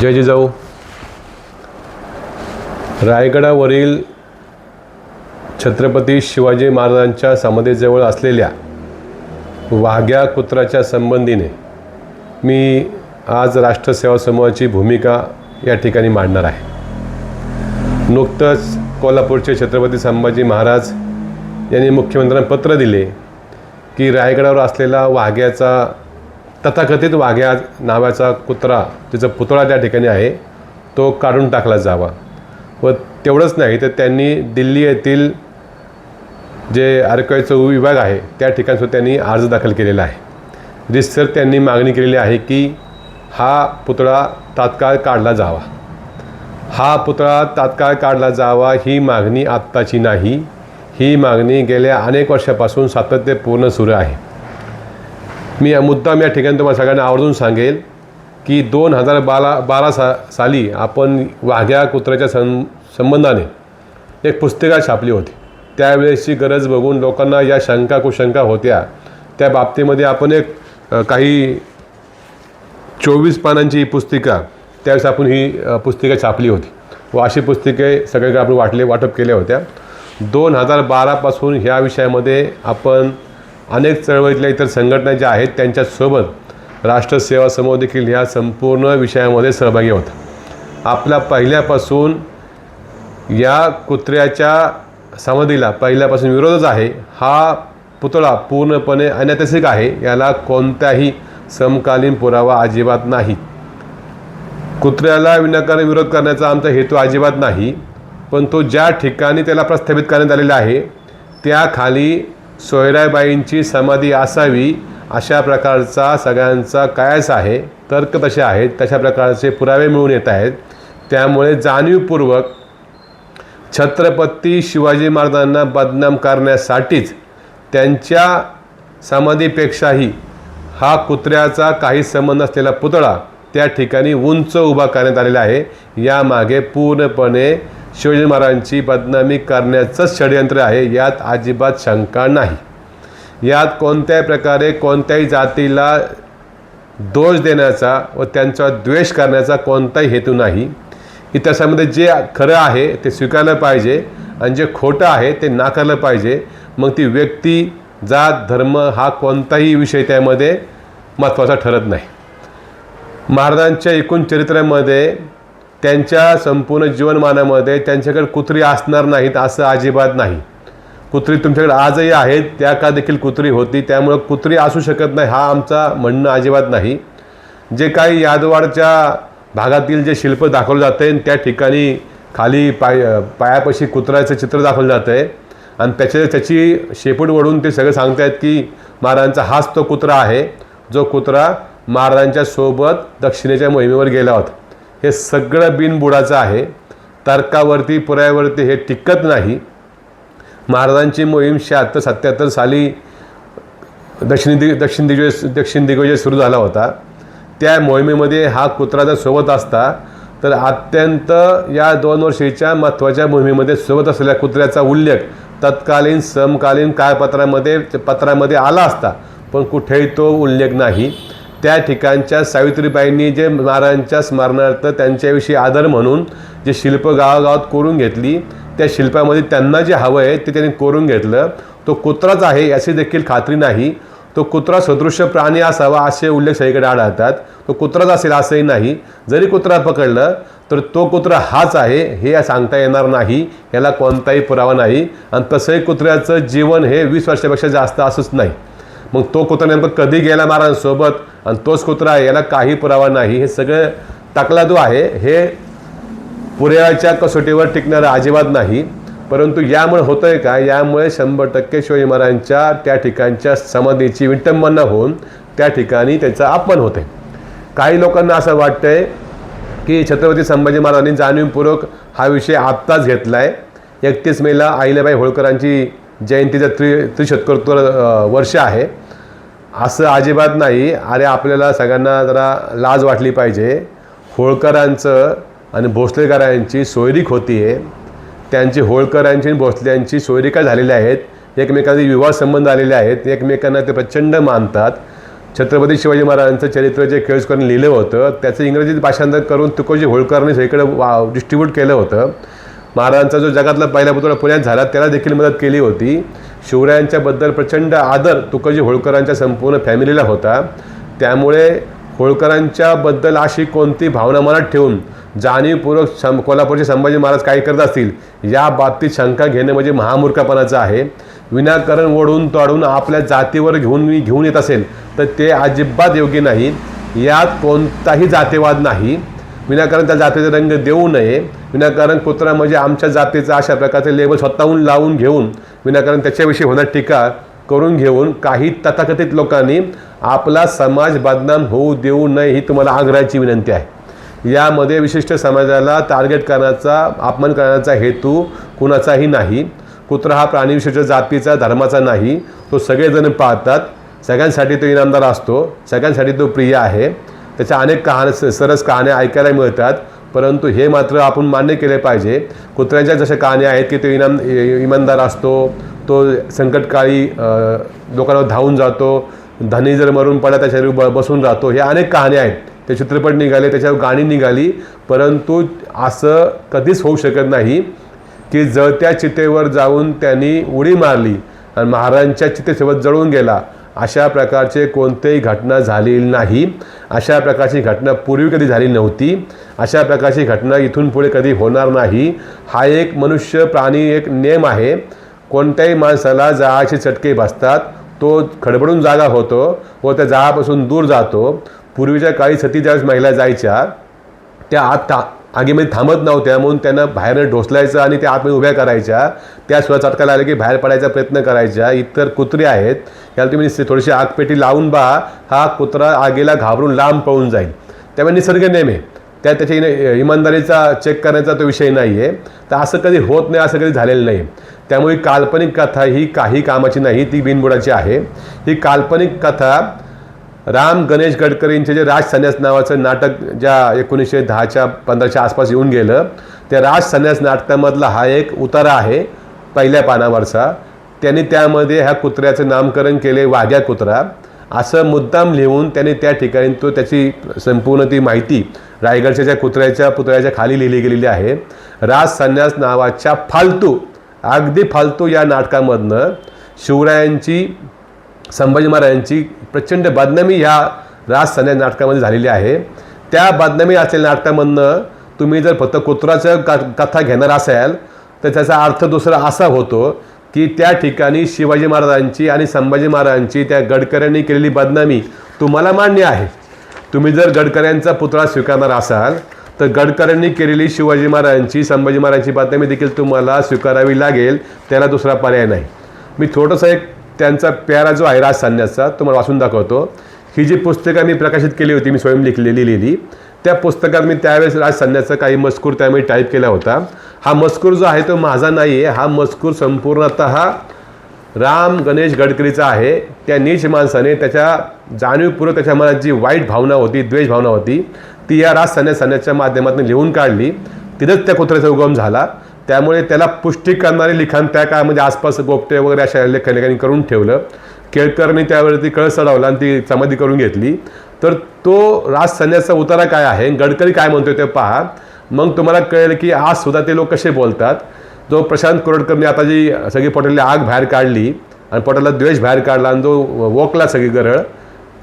जय जिजाऊ रायगडावरील छत्रपती शिवाजी महाराजांच्या समाधीजवळ असलेल्या वाघ्या कुत्राच्या संबंधीने मी आज राष्ट्रसेवा समूहाची भूमिका या ठिकाणी मांडणार आहे. नुकतंच कोल्हापूरचे छत्रपती संभाजी महाराज यांनी मुख्यमंत्र्यांना पत्र दिले की रायगडावर असलेला वाघ्याचा तथाकथित वाघ्या नावाचा कुत्रा तिचा पुतळा त्या ठिकाणी आहे तो काढून टाकला जावा. व तेवढंच नाही तर त्यांनी दिल्ली येथील जे आरकाईचा विभाग आहे त्या ठिकाणसुद्धा त्यांनी अर्ज दाखल केलेला आहे. रिसर त्यांनी मागणी केलेली आहे की हा पुतळा तात्काळ काढला जावा. हा पुतळा तात्काळ काढला जावा ही मागणी आत्ताची नाही. ही मागणी गेल्या अनेक वर्षापासून सातत्यपूर्ण सुरू आहे. मी या मुद्दाम या ठिकाणी तुम्हाला सगळ्यांना आवर्जून सांगेल की दोन हजार बारा बारा सा साली आपण वाघ्या कुत्र्याच्या सं संबंधाने एक पुस्तिका छापली होती. त्यावेळेसची गरज बघून लोकांना या शंका कुशंका होत्या. त्या बाबतीमध्ये आपण एक काही चोवीस पानांची ही पुस्तिका त्यावेळेस आपण ही पुस्तिका छापली होती. व अशी पुस्तिके सगळीकडे आपण वाटले वाटप केल्या होत्या. दोन हजार बारापासून ह्या विषयामध्ये आपण अनेक चळवळीतल्या इतर संघटना ज्या आहेत त्यांच्यासोबत राष्ट्रसेवा समूह देखील ह्या संपूर्ण विषयामध्ये सहभागी होता. आपला पहिल्यापासून या कुत्र्याच्या समाधीला पहिल्यापासून विरोधच आहे. हा पुतळा पूर्णपणे अनैतिक आहे. याला कोणताही समकालीन पुरावा अजिबात नाही. कुत्र्याला विनाकारण विरोध करण्याचा आमचा हेतू अजिबात नाही पण तो ज्या ठिकाणी त्याला प्रस्थापित करण्यात आलेला आहे त्याखाली सोयराबाईंची समाधी असावी अशा प्रकारचा सगळ्यांचा कायच आहे तर्क तसे आहेत तशा प्रकारचे पुरावे मिळून येत आहेत. त्यामुळे जाणीवपूर्वक छत्रपती शिवाजी महाराजांना बदनाम करण्यासाठीच त्यांच्या समाधीपेक्षाही हा कुत्र्याचा काही संबंध असलेला पुतळा त्या ठिकाणी उंच उभा करण्यात आलेला आहे. यामागे पूर्णपणे शिवाजी महाराजांची बदनामी करण्याचंच षडयंत्र आहे यात अजिबात शंका नाही. यात कोणत्याही प्रकारे कोणत्याही जातीला दोष देण्याचा व त्यांचा द्वेष करण्याचा कोणताही हेतू नाही. इतिहासामध्ये जे खरं आहे ते स्वीकारलं पाहिजे आणि जे खोटं आहे ते नाकारलं पाहिजे. मग ती व्यक्ती जात धर्म हा कोणताही विषय त्यामध्ये महत्त्वाचा ठरत नाही. महाराजांच्या एकूण चरित्रामध्ये त्यांच्या संपूर्ण जीवनमानामध्ये त्यांच्याकडे कुत्री असणार नाहीत असं अजिबात नाही. कुत्री तुमच्याकडे आजही आहेत त्या का देखील कुत्री होती त्यामुळं कुत्री असू शकत नाही हा आमचा म्हणणं अजिबात नाही. जे काही यादवाडच्या भागातील जे शिल्प दाखवलं जातं आहे त्या ठिकाणी खाली पाय पायापाशी कुत्र्याचं चित्र दाखवलं जातं आहे आणि त्याच्या त्याची शेपूट वडून ते सगळं सांगतायत की महाराजांचा हाच तो कुत्रा आहे जो कुत्रा महाराजांच्या सोबत दक्षिणेच्या मोहिमेवर गेला होता. हे सगळं बिनबुडाचं आहे. तर्कावरती पुरायावरती हे टिकत नाही. महाराजांची मोहीम शहात्तर सत्याहत्तर साली दक्षिण दि दक्षिण दिग्विजय दक्षिण दिग्विजय सुरू झाला होता. त्या मोहिमेमध्ये हा कुत्रा जर सोबत असता तर अत्यंत या दोन वर्षीच्या महत्त्वाच्या मोहिमेमध्ये सोबत असलेल्या कुत्र्याचा उल्लेख तत्कालीन समकालीन काळपत्रामध्ये पत्रामध्ये आला असता. पण कुठेही तो उल्लेख नाही. त्या ठिकाणच्या सावित्रीबाईंनी जे महाराजांच्या स्मरणार्थ त्यांच्याविषयी आदर म्हणून जे शिल्प गावागावात कोरून घेतली त्या शिल्पामध्ये त्यांना जे हवं आहे ते त्यांनी कोरून घेतलं. तो कुत्राच आहे याची देखील खात्री नाही. तो कुत्रा सदृश्य प्राणी असावा असे उल्लेख सगळीकडे आढळतात. तो कुत्राच असेल असंही नाही. जरी कुत्रा पकडलं तर तो कुत्रा हाच आहे हे सांगता येणार नाही. याला कोणताही पुरावा नाही. आणि तसंही कुत्र्याचं जीवन हे वीस वर्षापेक्षा जास्त असंच नाही. मग तो कुत्रा नेमकं कधी गेला महाराजांसोबत आणि तोच कुत्रा आहे याला काही पुरावा नाही. हे सगळं तकलादू आहे. हे पुरेवाच्या कसोटीवर टिकणारं अजिबात नाही. परंतु यामुळे होतं आहे का? यामुळे शंभर टक्के शिवाजी महाराजांच्या त्या ठिकाणच्या समाधीची विटंबना होऊन त्या ठिकाणी त्याचा अपमान होते काही लोकांना असं वाटतंय की छत्रपती संभाजी महाराजांनी जाणीवपूर्वक हा विषय आत्ताच घेतला आहे एकतीस मेला आहिल्याबाई होळकरांची जयंतीचं त्रि त्रिशतकोत्तर वर्ष आहे. असं अजिबात नाही. अरे आपल्याला सगळ्यांना जरा लाज वाटली पाहिजे. होळकरांचं आणि भोसलेकरांची सोयरीक होती आहे. त्यांची होळकरांची आणि भोसल्यांची सोयरिका झालेल्या आहेत? एकमेकांचे विवाह संबंध आलेले आहेत. एकमेकांना ते प्रचंड मानतात. छत्रपती शिवाजी महाराजांचं चरित्र जे केळुसकरांनी लिहिलं होतं त्याचं इंग्रजीत भाषांतर करून तुकोजी होळकरांनी सगळीकडे वा डिस्ट्रीब्यूट केलं होतं. महाराजांचा जो जगातला पहिला पुतळा पुण्यात झाला त्याला देखील मदत केली होती. शिवरायांच्याबद्दल प्रचंड आदर तुकोजी होळकरांच्या संपूर्ण फॅमिलीला होता. त्यामुळे होळकरांच्याबद्दल अशी कोणती भावना मनात ठेवून जाणीवपूर्वक सं कोल्हापूरचे संभाजी महाराज काय करत असतील या बाबतीत शंका घेणे म्हणजे महामूर्खपणाचं आहे. विनाकारण ओढून तोडून आपल्या जातीवर घेऊन घेऊन येत असेल तर ते अजिबात योग्य नाही. यात कोणताही जातीवाद नाही. विनाकारण त्या जातीचा रंग देऊ नये. विनाकारण कुत्रा म्हणजे आमच्या जातीचा अशा प्रकारचे लेबल स्वतःहून लावून घेऊन विनाकारण त्याच्याविषयी होणार टीका करून घेऊन काही तथाकथित लोकांनी आपला समाज बदनाम होऊ देऊ नये ही तुम्हाला आग्रहाची विनंती आहे. यामध्ये विशिष्ट समाजाला टार्गेट करण्याचा अपमान करण्याचा हेतू कुणाचाही नाही. कुत्रा हा प्राणी विशिष्ट जातीचा धर्माचा नाही. तो सगळेजण पाहतात सगळ्यांसाठी तो इनामदार असतो. सगळ्यांसाठी तो प्रिय आहे. त्याच्या अनेक कहाण्या स- सरस कहाण्या ऐकायला मिळतात. परंतु हे मात्र आपण मान्य केले पाहिजे. कुत्र्यांच्या जशा कहाण्या आहेत की तो इनाम इमानदार असतो तो संकटकाळी लोकांवर धावून जातो धनी जर मरून पडला त्याच्यावर ब बसून राहतो. हे अनेक कहाण्या आहेत. ते चित्रपट निघाले त्याच्यावर गाणी निघाली परंतु असं कधीच होऊ शकत नाही की जळत्या चितेवर जाऊन त्यांनी उडी मारली आणि महाराजांच्या चितेसोबत जळून गेला. अशा प्रकारचे कोणतेही घटना झालेली नाही. अशा प्रकारची घटना पूर्वी कधी झाली नव्हती. अशा प्रकारची घटना इथून पुढे कधी होणार नाही. हा एक मनुष्य प्राणी एक नेम आहे. कोणत्याही माणसाला जाळाचे चटके बसतात. तो खडबडून जागा होतो व त्या जाळापासून दूर जातो. पूर्वीच्या काळी सती ज्यावेळेस महिला जायच्या त्या आता आगीमध्ये थांबत नव्हत्या म्हणून त्यांना बाहेर ढोसलायचं आणि त्या आतमध्ये उभ्या करायच्या. त्या सुद्धा चटकायला आले की बाहेर पडायचा प्रयत्न करायचा. इतर कुत्रे आहेत. याला तुम्ही थोडीशी आगपेटी लावून बा. हा कुत्रा आगीला घाबरून लांब पळून जाईल. त्यामुळे निसर्ग नेम आहे त्या त्याच्या इमानदारीचा चेक करण्याचा तो विषय नाही आहे तर असं कधी होत नाही असं कधी झालेलं नाही. त्यामुळे काल्पनिक कथा ही काही कामाची नाही ती बिनबुडाची आहे. ही काल्पनिक कथा राम गणेश गडकरींचे जे राज संन्यास नावाचं नाटक ज्या एकोणीसशे दहाच्या पंधराच्या आसपास येऊन गेलं त्या राज संन्यास नाटकामधला हा एक उतारा आहे पहिल्या पानावरचा. त्यांनी त्यामध्ये ह्या कुत्र्याचं नामकरण केले वाघ्या कुत्रा. असं मुद्दाम लिहून त्यांनी त्या ठिकाणी तो त्याची संपूर्ण ती माहिती रायगडच्या ज्या कुत्र्याच्या पुतळ्याच्या खाली लिहिली गेलेली आहे. राज संन्यास नावाच्या फालतू अगदी फालतू या नाटकामधनं शिवरायांची संभाजी महाराजांची प्रचंड बदनामी ह्या राज सन्या नाटकामध्ये झालेली आहे. त्या बदनामी असलेल्या नाटकामधनं तुम्ही जर फक्त कुत्राचं का कथा घेणार असाल तर त्याचा अर्थ दुसरा असा होतो की त्या ठिकाणी शिवाजी महाराजांची आणि संभाजी महाराजांची त्या गडकऱ्यांनी केलेली बदनामी तुम्हाला मान्य आहे. तुम्ही जर गडकऱ्यांचा पुतळा स्वीकारणार असाल तर गडकऱ्यांनी केलेली शिवाजी महाराजांची संभाजी महाराजांची बदनामी देखील तुम्हाला स्वीकारावी लागेल त्याला दुसरा पर्याय नाही. मी थोडंसं एक त्यांचा प्यारा जो आहे राज सान्न्याचा तो मला वाचून दाखवतो. ही जी पुस्तकं मी प्रकाशित केली होती मी स्वयं लिखलेली लिहिली. त्या पुस्तकात मी त्यावेळेस राज सांगण्याचा काही मजकूर त्यामध्ये टाईप केला होता. हा मजकूर जो आहे तो माझा नाही आहे हा मजकूर संपूर्णतः राम गणेश गडकरीचा आहे. त्या नीच माणसाने त्याच्या जाणीवपूर्वक त्याच्या मनात जी वाईट भावना होती द्वेष भावना होती ती या राज सांगण्या सांगण्याच्या माध्यमातून लिहून काढली. तिथंच त्या कुत्र्याचा उगम झाला. त्यामुळे त्याला पुष्टी करणारे लिखाण त्या काळामध्ये म्हणजे आसपास गोपटे वगैरे अशा लेखनिकांनी करून ठेवलं. केळकरने त्यावेळी ती कळ चढवला आणि ती समाधी करून घेतली. तर तो राज संन्यासचा उतारा काय आहे? गडकरी काय म्हणतोय ते पहा. मग तुम्हाला कळेल की आज सुद्धा ते लोक कसे बोलतात? जो प्रशांत कोरडकरने आता जी सगळी पोटातली आग बाहेर काढली आणि पोटाला द्वेष बाहेर काढला आणि जो वोकला सगळी गरळ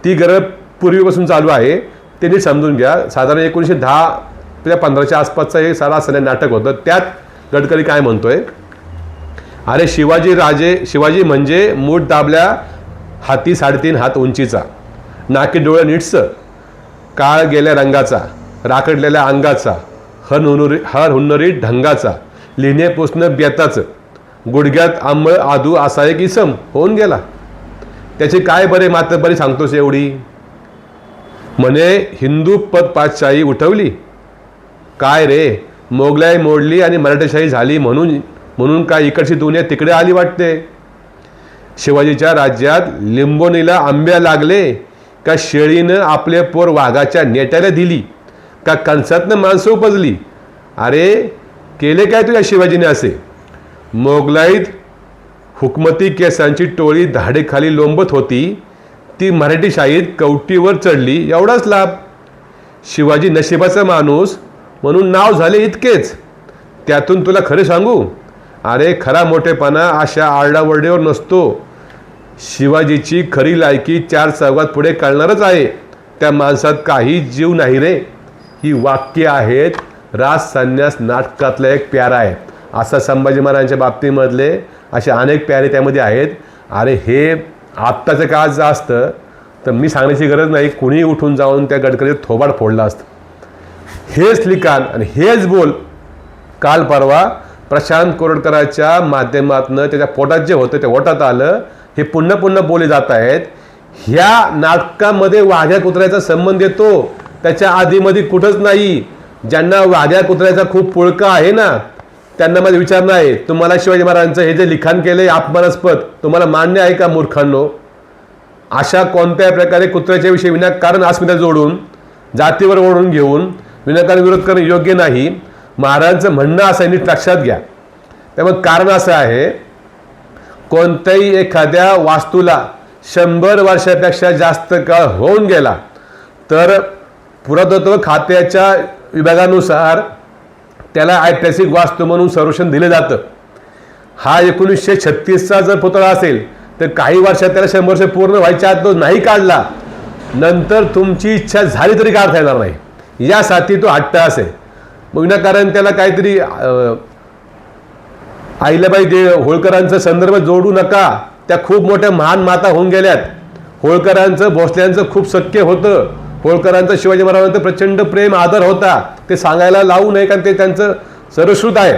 ती गरळ पूर्वीपासून चालू आहे. ते नीट समजून घ्या. साधारण एकोणीसशे दहा ते पंधराच्या आसपासचं हे सारा सन्या नाटक होतं. त्यात गडकरी काय म्हणतोय? अरे शिवाजी राजे शिवाजी म्हणजे मूठ दाबल्या हाती साडेतीन हात उंचीचा नाकी डोळे नीटसं काळ गेल्या रंगाचा राखडलेल्या अंगाचा हर हुनुरी हर हुन्नरी ढंगाचा लिहिणे पुसणं बेताचं गुडघ्यात आंबळ आदू असा एक इसम होऊन गेला. त्याचे काय बरे मात्र बरी सांगतोस एवढी? म्हणे हिंदू पद पातशाही उठवली. काय रे? मोगलाई मोडली आणि मराठेशाही झाली म्हणून म्हणून काय इकडची दुनिया तिकडे आली वाटते? शिवाजीच्या राज्यात लिंबोनीला आंब्या लागले का शेळीनं आपले पोर वाघाच्या नेट्याला दिली का कंसातनं माणसं उपजली? अरे केले काय तुझ्या शिवाजीने असे? मोगलाईत हुकमती केसांची टोळी धाडेखाली लोंबत होती ती मराठी शाहीत कवटीवर चढली एवढाच लाभ. शिवाजी नशिबाचा माणूस म्हणून नाव झाले इतकेच. त्यातून तुला खरे सांगू अरे खरा मोठेपणा अशा आरडाओरडेवर नसतो. शिवाजीची खरी लायकी चार चौघात पुढे कळणारच आहे. त्या माणसात काही जीव नाही रे. ही वाक्य आहेत राज संन्यास नाटकातला एक प्यारा आहे. असा संभाजी महाराजांच्या बाबतीमधले असे अनेक प्यारे त्यामध्ये आहेत. अरे हे आत्ताचं काळ जर असतं तर मी सांगण्याची गरज नाही. कुणीही उठून जाऊन त्या गडकरीत थोबाड फोडला असतं. हेच लिखाण आणि हेच बोल काल परवा प्रशांत कोरडकराच्या माध्यमातनं त्याच्या पोटात जे होतं ते ओटात आलं. हे पुन्हा पुन्हा बोले जात आहेत. ह्या नाटकामध्ये वाघ्या कुत्र्याचा संबंध येतो. त्याच्या आधीमध्ये कुठंच नाही. ज्यांना वाघ्या कुत्र्याचा खूप पुळका आहे ना त्यांना माझा विचार नाही. तुम्हाला शिवाजी महाराजांचं हे जे लिखाण केलं आहे अपमानास्पद. तुम्हाला मान्य आहे का मूर्खांनो? अशा कोणत्याही प्रकारे कुत्र्याच्या विषयी विनाकारण अस्मिता जोडून जातीवर ओढून घेऊन विनाकारण विरोध करणं योग्य नाही. महाराजांचं म्हणणं असं आहे, नीट लक्षात घ्या. त्यामुळे कारण असं आहे कोणत्याही एखाद्या वास्तूला शंभर वर्षापेक्षा जास्त काळ होऊन गेला तर पुरातत्व खात्याच्या विभागानुसार त्याला ऐतिहासिक वास्तू म्हणून संरक्षण दिलं जातं. हा एकोणीसशे छत्तीसचा जर पुतळा असेल तर काही वर्षात त्याला शंभर वर्ष पूर्ण व्हायच्या आत तो नाही काढला. नंतर तुमची इच्छा झाली तरी काढता येणार नाही. यासाठी तो हट्ट आहे. मग विनाकारण त्याला काहीतरी अं, दे होळकरांचा संदर्भ जोडू नका. त्या खूप मोठ्या महान माता होऊन गेल्यात. होळकरांचं भोसल्यांचं खूप सख्य होतं. होळकरांचं शिवाजी महाराजांचं प्रचंड प्रेम आदर होता. ते सांगायला लावू नये कारण ते त्यांचं सरश्रुत आहे.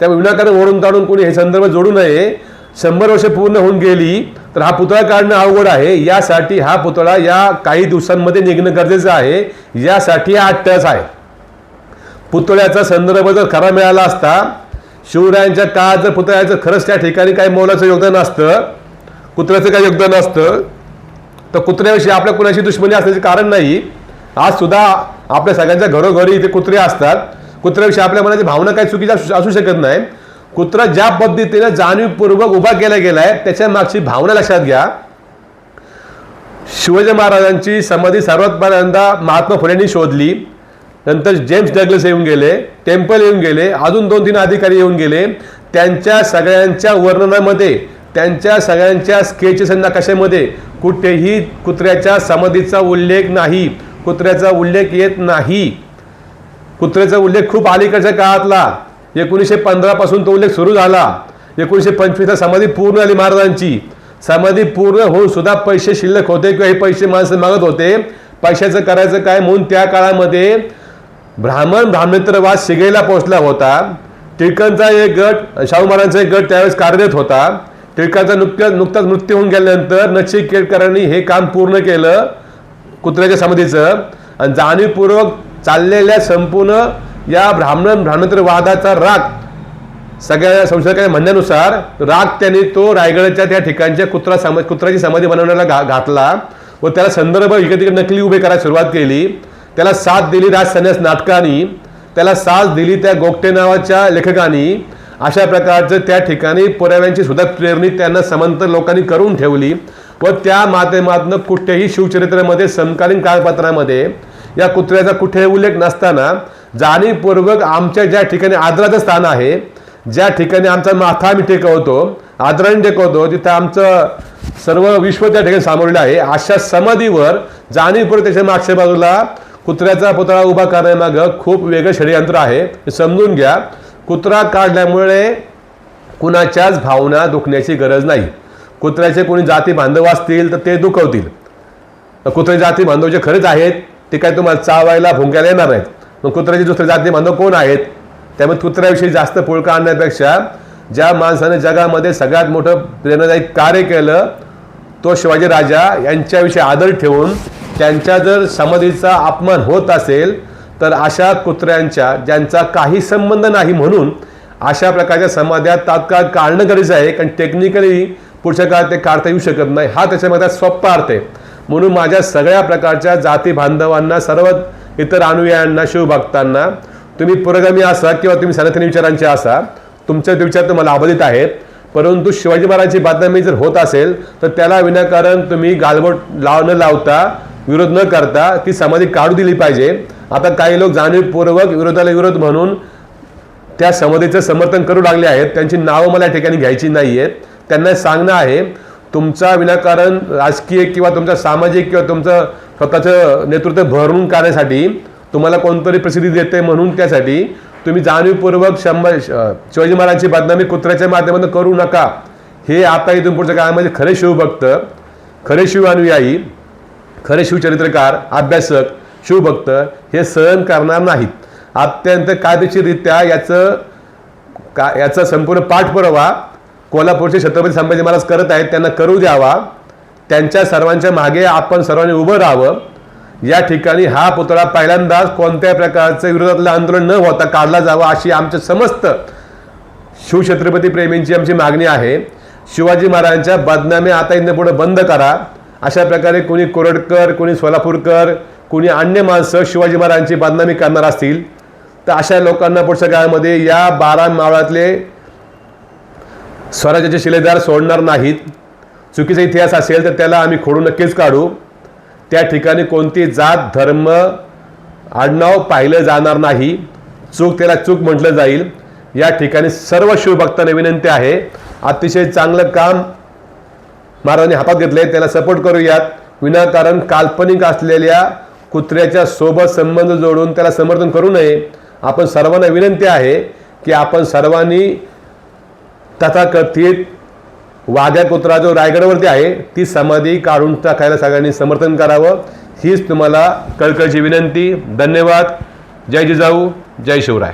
त्यामुळे विनाकारण ओढून ताडून कोणी हे संदर्भ जोडू नये. शंभर वर्ष पूर्ण होऊन गेली. तर हा पुतळा काढणं अवघड आहे. यासाठी हा पुतळा या काही दिवसांमध्ये निघणं गरजेचं आहे. यासाठी हा अट्टस आहे. पुतळ्याचा संदर्भ जर खरा मिळाला असता शिवरायांच्या काळात जर पुतळ्याचं खरंच त्या ठिकाणी काही मोलाचं योगदान असतं कुत्र्याचं काही योगदान असतं तर कुत्र्याविषयी आपल्या कुणाशी दुश्मनी असण्याचे कारण नाही. आज सुद्धा आपल्या सगळ्यांच्या घरोघरी इथे कुत्रे असतात. कुत्र्याविषयी आपल्या मनाची भावना काही चुकीची असू असू शकत नाही. कुत्रा ज्या पद्धतीने जाणीवपूर्वक उभा केला गेलाय त्याच्या मागची भावना लक्षात घ्या. शिवाजी महाराजांची समाधी सर्वात पहिल्यांदा महात्मा फुलेंनी शोधली. नंतर जेम्स डगलस येऊन गेले टेम्पल येऊन गेले अजून दोन तीन अधिकारी येऊन गेले. त्यांच्या सगळ्यांच्या वर्णनामध्ये त्यांच्या सगळ्यांच्या स्केचेस आणि नकाशामध्ये कुठेही कुत्र्याच्या समाधीचा उल्लेख नाही कुत्र्याचा उल्लेख येत नाही. कुत्र्याचा उल्लेख खूप अलीकडच्या काळातला. एकोणीसशे पंधरापासून तो उल्लेख सुरू झाला. एकोणीसशे पंचवीसला समाधी पूर्ण झाली महाराजांची. समाधी पूर्ण होऊन सुद्धा पैसे शिल्लक होते किंवा हे पैसे माणसं मागत होते. पैशाचं करायचं काय म्हणून त्या काळामध्ये ब्राह्मण ब्राह्मणेतरवाद शिगेला पोहोचला होता. टिळकांचा एक गट शाहू महाराजांचा एक गट त्यावेळेस कार्यरत होता. टिळकांचा नुकत्याच नुकताच मृत्यू होऊन गेल्यानंतर नचिकेतकरांनी हे काम पूर्ण केलं कुत्र्याच्या समाधीचं. आणि जाणीवपूर्वक चाललेल्या संपूर्ण या ब्राह्मण ब्राह्मणेतर वादाचा राग सगळ्या संशोधकांच्या म्हणण्यानुसार राग त्यांनी तो रायगडच्या त्या ठिकाणच्या कुत्रा समा कुत्र्याची समाधी बनवण्याला घा घातला व त्याला संदर्भ इकडे तिकडे नकली उभे करायला सुरुवात केली. त्याला साथ दिली राज संन्यास नाटकानी. त्याला साथ दिली त्या गोगटे नावाच्या लेखकांनी. अशा प्रकारचं त्या ठिकाणी पुराव्यांची सुद्धा प्रेरणी त्यांना समांतर लोकांनी करून ठेवली व त्या माध्यमातून कुठेही शिवचरित्रामध्ये समकालीन कागदपत्रामध्ये या कुत्र्याचा कुठेही उल्लेख नसताना जाणीवपूर्वक आमच्या ज्या ठिकाणी आदराचं स्थान आहे ज्या ठिकाणी आमचा माथा आम्ही टेकवतो आदराने टेकवतो तिथं आमचं सर्व विश्व त्या ठिकाणी सामोरलं आहे अशा समाधीवर जाणीवपूर्वक त्याच्या मागच्या बाजूला कुत्र्याचा पुतळा उभा करण्यामागं खूप वेगळं षडयंत्र आहे. समजून घ्या कुत्रा काढल्यामुळे कुणाच्याच भावना दुखण्याची गरज नाही. कुत्र्याचे कोणी जाती बांधव असतील तर ते दुखवतील. कुत्रे जाती बांधव जे खरेच आहेत ते काय तुम्हाला चावायला भुंकायला येणार नाहीत. मग कुत्र्याचे दुसरे जाती बांधव कोण आहेत? त्यामुळे कुत्र्याविषयी जास्त पुळका आणण्यापेक्षा ज्या माणसाने जगामध्ये सगळ्यात मोठं प्रेरणादायी कार्य केलं तो शिवाजी राजा यांच्याविषयी आदर ठेवून त्यांच्या जर समाधीचा अपमान होत असेल तर अशा कुत्र्यांच्या ज्यांचा काही संबंध नाही म्हणून अशा प्रकारच्या समाध्या तात्काळ काढणं गरजेचं आहे कारण टेक्निकली पुढच्या काळात ते काढता येऊ शकत नाही. हा त्याच्यामध्ये सोप्पा अर्थ आहे. म्हणून माझ्या सगळ्या प्रकारच्या जाती बांधवांना सर्व इतर अनुयायांना शिवभक्तांना तुम्ही पुरोगामी असा किंवा तुम्ही सनातनी विचारांचे असा तुमचे विचार तुम्हाला अबाधित आहेत. परंतु शिवाजी महाराजांची बातमी जर होत असेल तर त्याला विनाकारण तुम्ही गालबोट लाव न लावता विरोध न करता ती समाधी काढू दिली पाहिजे. आता काही लोक जाणीवपूर्वक विरोधाला विरोध म्हणून त्या समाधीचं समर्थन करू लागले आहेत. त्यांची नावं मला या ठिकाणी घ्यायची नाही आहेत त्यांना सांगणं आहे तुमचा विनाकारण राजकीय किंवा तुमचा सामाजिक किंवा तुमचं स्वतःचं नेतृत्व भरून काढण्यासाठी तुम्हाला कोणतरी प्रसिद्धी देते म्हणून त्यासाठी तुम्ही जाणीवपूर्वक शंभर शिवाजी महाराजांची बदनामी कुत्र्याच्या माध्यमातून करू नका. हे आता इथून पुढच्या काळामध्ये खरे शिवभक्त खरे शिव अनुयायी खरे शिवचरित्रकार अभ्यासक शिवभक्त हे सहन करणार नाहीत. अत्यंत कायदेशीररित्या याचं का याचा संपूर्ण पाठपुरावा कोल्हापूरचे छत्रपती संभाजी महाराज करत आहेत. त्यांना करू द्यावा. त्यांच्या सर्वांच्या मागे आपण सर्वांनी उभं राहावं. या ठिकाणी हा पुतळा पहिल्यांदाच कोणत्याही प्रकारचं विरोधातलं आंदोलन न होता काढला जावा अशी आमच्या समस्त शिवछत्रपती प्रेमींची आमची मागणी आहे. शिवाजी महाराजांच्या बदनामी आता इथं पुढे बंद करा. अशा प्रकारे कोणी कोरडकर कोणी सोलापूरकर कोणी अन्य माणसं शिवाजी महाराजांची बदनामी करणार असतील तर अशा लोकांना पुढच्या काळामध्ये या बारा मावळातले स्वराज्याचे शिलेदार सोडणार नाहीत. चुकीचा इतिहास असेल तर त्याला आम्ही खोडून नक्कीच काढू. त्या ठिकाणी कोणती जात धर्म आडनाव पाहिलं जाणार नाही. चूक त्याला चूक म्हटलं जाईल. या ठिकाणी सर्व शिवभक्तांना विनंती आहे. अतिशय चांगलं काम महाराजांनी हातात घेतले त्याला सपोर्ट करूयात. विनाकारण काल्पनिक असलेल्या कुत्र्याच्या सोबत संबंध जोडून त्याला समर्थन करू नये. आपण सर्वांना विनंती आहे की आपण सर्वांनी तथाकथित वाघ्या कुत्रा जो रायगडवरती आहे ती समाधी काढून टाकायला सगळ्यांनी समर्थन करावं. हीच तुम्हाला कळकळची विनंती. धन्यवाद. जय जिजाऊ. जय शिवराय.